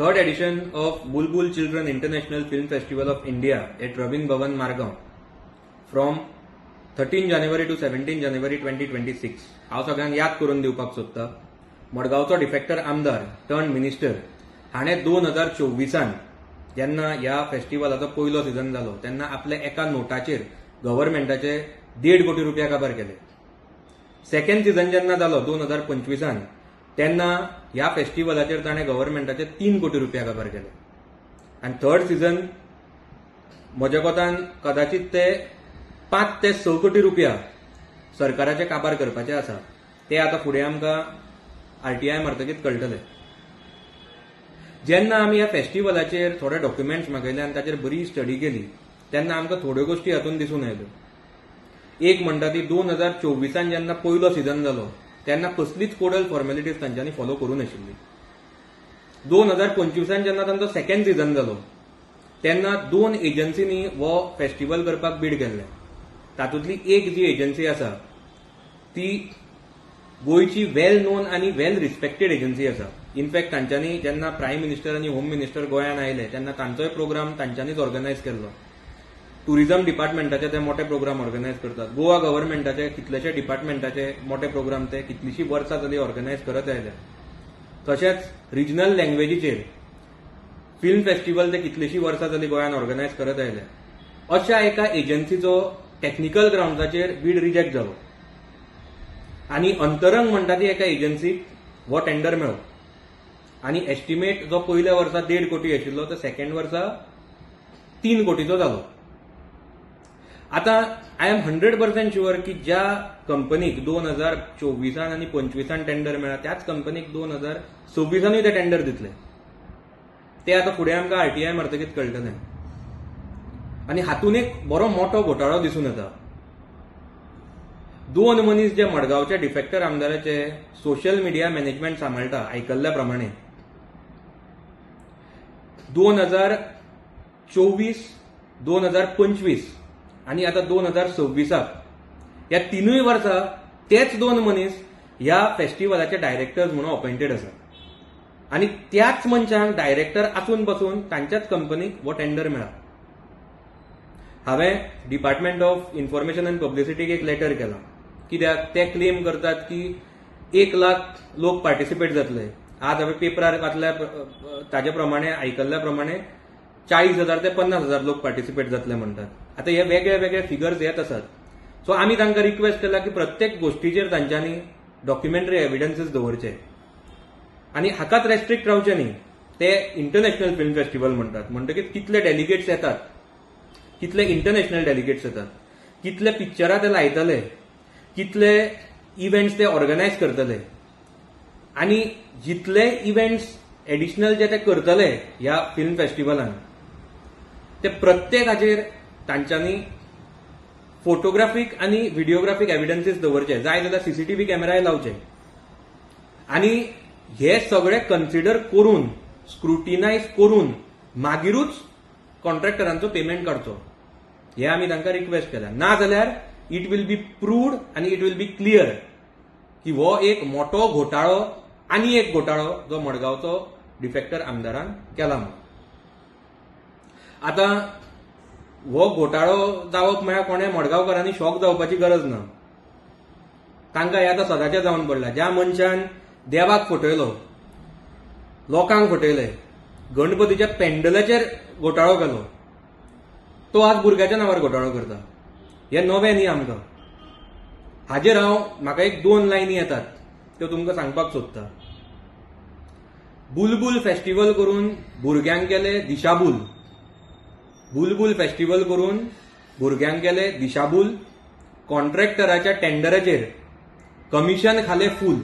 third edition of Bulbul Children International Film Festival of India at Rabin Bhavan thirteen from 13 January to 17 January 2026 हांव सगळ्यांक याद करून दिवपाक सोदतां. मडगांवचो डिफेक्टर आमदार टर्न मिनिस्टर हाणें दोन हजार चोवीसान जेन्ना ह्या फेस्टिवलाचो पयलो सिजन जालो तेन्ना आपल्या एका नोटाचेर गव्हर्मेंटाचे देड कोटी रुपया काबार केले. सेकंड सिझन जेन्ना जालो दोन हजार पंचवीसान तेन्ना ह्या फेस्टिवलाचेर ताणें गव्हर्मेंटाचे तीन कोटी रुपया काबार केले. आनी थर्ड सिजन म्हज्या कोतान कदाचित ते पांच ते स कोटी रुपया सरकाराचे काबार करपाचे आसा ते आतां फुडें आमकां आरटीआय मारतकीच कळटले. जेन्ना आमी ह्या फेस्टिवलाचेर थोडे डॉक्युमेंट्स मागयले आनी ताचेर बरी स्टडी केली तेन्ना आमकां थोड्यो गोश्टी हातून दिसून आयल्यो. एक म्हणटा ती दोन हजार चोवीसान जेन्ना पयलो सिजन जालो तेन्ना कसलीच कोडल फॉर्मेलिटीज तांच्यांनी फॉलो करू नाशिल्ली दोन हजार पंचवीसान जेन्ना तांचो सेकंड सिजन जालो तेन्ना दोन एजन्सीनी हो फेस्टिवल करपाक बीड केल्ले तातूंतली एक जी एजन्सी आसा ती गोंयची वेल नोन आनी वेल रिस्पेक्टेड एजन्सी आसा. इनफॅक्ट तांच्यांनी जेन्ना प्रायम मिनिस्टर आनी होम मिनिस्टर गोंयांत आयले तेन्ना तांचोय प्रोग्राम तांच्यांनीच ऑर्गनायज केल्लो. टुरिझम डिपार्टमेंटाचे ते मोठे प्रोग्राम ऑर्गनायज करतात. गोवा गव्हर्नमेंटाचे कितलेशे डिपार्टमेंटाचे मोठे प्रोग्राम ते कितलीशीं वर्सां जाली ऑर्गनायज करत आयले तशेंच रिजनल लँग्वेजीचेर फिल्म फेस्टिवल ते कितलीशीं वर्सां जाली गोंयांत ऑर्गनायज करत आयले अशा एका एजन्सीचो टॅक्निकल ग्रावंडाचेर बीड रिजेक्ट जालो आनी अंतरंग म्हणटा ती एका एजन्सीक हो टेंडर मेळ्ळो आनी एस्टिमेट जो पयल्या वर्सा देड कोटी आशिल्लो तो सेकंड वर्सा तीन कोटीचो जालो आतां I am hundred percent sure की ज्या कंपनीक दोन हजार चोवीसान आनी पंचवीसान टेंडर मेळ्ळा त्याच कंपनीक दोन हजार सव्वीसानूय ते टेंडर दितले. ते आतां फुडें आमकां आरटीआय मारतकीच कळटलें आनी हातून एक बरो मोठो घोटाळो दिसून येता. दोन मनीस जे मडगांवच्या डिफेक्टर आमदाराचे सोशल मिडिया मॅनेजमेंट सांबाळटा आयकल्ल्या प्रमाणे दोन हजार चोवीस दोन हजार पंचवीस आनी आतां दोन हजार सव्वीसाक ह्या तिनूय वर्सां तेच दोन मनीस ह्या फेस्टिवलाचे डायरेक्टर्स म्हणून अपॉइंटेड आसात आनी त्याच मनशांक डायरेक्टर आसून पासून तांच्याच कंपनीक हो टेंडर मेळ्ळा हांवें डिपार्टमेंट ऑफ इन्फॉर्मेशन अँड पब्लिसिटीक एक लेटर केला कित्याक ते क्लेम करतात की एक लाख लोक पार्टिसिपेट जातले. आज हांवें पेपरार वाचल्या ताजे प्रमाणे आयकल्ल्या प्रमाणे चाळीस हजार ते पन्नास हजार लोक पार्टिसिपेट जातले म्हणटात आतां हे वेगळे वेगळे फिगर्स येत आसात सो आमी तांकां रिक्वेस्ट केला की प्रत्येक गोश्टीचेर तांच्यांनी डॉक्युमेंटरी एविडन्सीस दवरचे. आनी हाकाच रेस्ट्रिक्ट रावचे न्ही. ते इंटरनॅशनल फिल्म फेस्टिवल म्हणटात म्हणटकीर कितले डेलिगेट्स येतात. कितले इंटरनॅशनल डेलिगेट्स येतात. कितले पिक्चरां ते लायतले कितले इव्हेंट्स ते ऑर्गनायज करतले. आनी जितले इव्हेंट्स एडिशनल जे ते करतले ह्या फिल्म फेस्टिवलान ते प्रत्येकाचेर तांच्यांनी फोटोग्राफीक आनी व्हिडिओग्राफीक एविडन्सीस दवरचे. जाय जाल्यार सीसीटीव्ही कॅमेराय लावचे. आनी हे सगळे कन्सिडर करून स्क्रुटिनायज करून मागीरूच कॉन्ट्रॅक्टरांचो पेमेंट काडचो हे आमी तांकां रिक्वेस्ट केला. ना जाल्यार इट वील बी प्रूव्ड आनी इट वील बी क्लियर की हो एक मोठो घोटाळो आनी एक घोटाळो जो मडगांवचो डिफेक्टर आमदारान केला म्हणून. आतां हो घोटाळो जावप म्हळ्यार कोणें मडगांवकारांनी शॉक जावपाची गरज ना. तांकां हें आतां सदांचें जावन पडलां. ज्या मनशान देवाक फटयलो लोकांक फटयले गणपतीच्या पेंडलाचेर घोटाळो केलो तो आज भुरग्याच्या नांवार घोटाळो करता. हें नवें न्ही आमकां. हाजेर हांव म्हाका एक दोन लायनी येतात त्यो तुमकां सांगपाक सोदतां. बुलबुल फेस्टिवल करून भुरग्यांक केले दिशाबूल बुलबुल फेस्टिवल करून भुरग्यांक केले दिशाभूल. कॉन्ट्रॅक्टराच्या टेंडराचेर कमिशन खाले फूल.